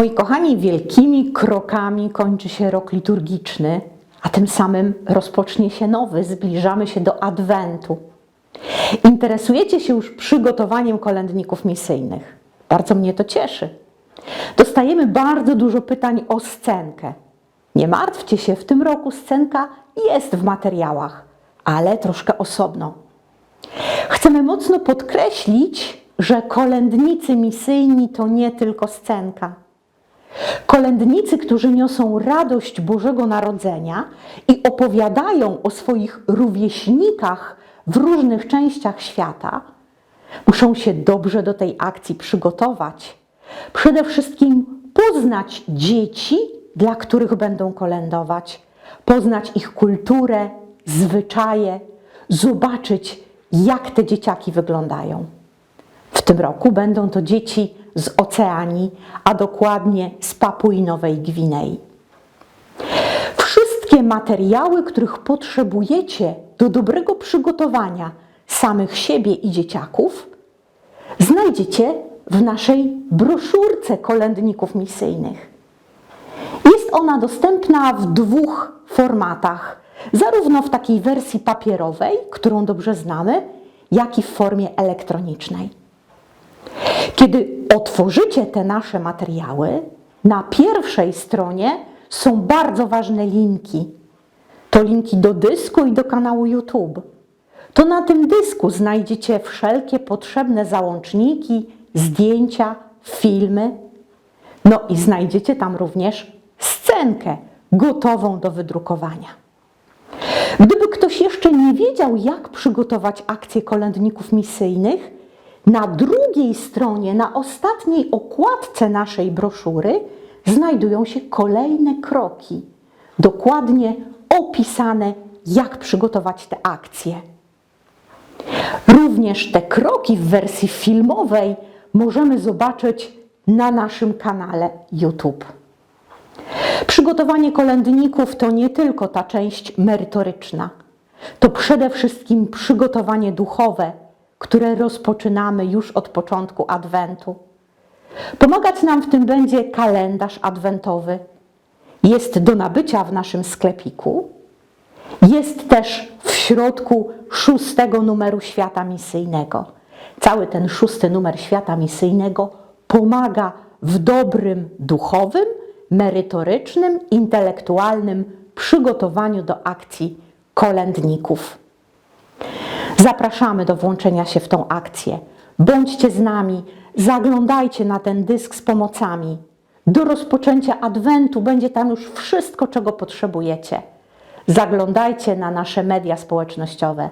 Moi kochani, wielkimi krokami kończy się rok liturgiczny, a tym samym rozpocznie się nowy, zbliżamy się do Adwentu. Interesujecie się już przygotowaniem kolędników misyjnych. Bardzo mnie to cieszy. Dostajemy bardzo dużo pytań o scenkę. Nie martwcie się, w tym roku scenka jest w materiałach, ale troszkę osobno. Chcemy mocno podkreślić, że kolędnicy misyjni to nie tylko scenka. Kolędnicy, którzy niosą radość Bożego Narodzenia i opowiadają o swoich rówieśnikach w różnych częściach świata, muszą się dobrze do tej akcji przygotować. Przede wszystkim poznać dzieci, dla których będą kolędować, poznać ich kulturę, zwyczaje, zobaczyć, jak te dzieciaki wyglądają. W tym roku będą to dzieci z Oceanii, a dokładnie z Papui Nowej Gwinei. Wszystkie materiały, których potrzebujecie do dobrego przygotowania samych siebie i dzieciaków, znajdziecie w naszej broszurce kolędników misyjnych. Jest ona dostępna w dwóch formatach, zarówno w takiej wersji papierowej, którą dobrze znamy, jak i w formie elektronicznej. Kiedy otworzycie te nasze materiały, na pierwszej stronie są bardzo ważne linki. To linki do dysku i do kanału YouTube. To na tym dysku znajdziecie wszelkie potrzebne załączniki, zdjęcia, filmy. No i znajdziecie tam również scenkę gotową do wydrukowania. Gdyby ktoś jeszcze nie wiedział, jak przygotować akcję kolędników misyjnych, na drugiej stronie, na ostatniej okładce naszej broszury, znajdują się kolejne kroki, dokładnie opisane, jak przygotować te akcje. Również te kroki w wersji filmowej możemy zobaczyć na naszym kanale YouTube. Przygotowanie kolędników to nie tylko ta część merytoryczna, to przede wszystkim przygotowanie duchowe, które rozpoczynamy już od początku Adwentu. Pomagać nam w tym będzie kalendarz adwentowy. Jest do nabycia w naszym sklepiku. Jest też w środku szóstego numeru świata misyjnego. Cały ten szósty numer świata misyjnego pomaga w dobrym duchowym, merytorycznym, intelektualnym przygotowaniu do akcji kolędników. Zapraszamy do włączenia się w tą akcję. Bądźcie z nami, zaglądajcie na ten dysk z pomocami. Do rozpoczęcia Adwentu będzie tam już wszystko, czego potrzebujecie. Zaglądajcie na nasze media społecznościowe.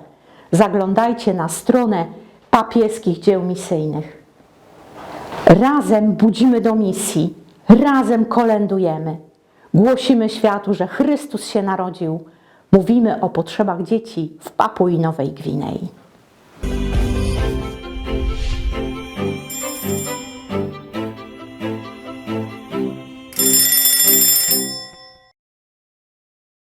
Zaglądajcie na stronę papieskich dzieł misyjnych. Razem budzimy do misji, razem kolędujemy. Głosimy światu, że Chrystus się narodził. Mówimy o potrzebach dzieci w Papui Nowej Gwinei.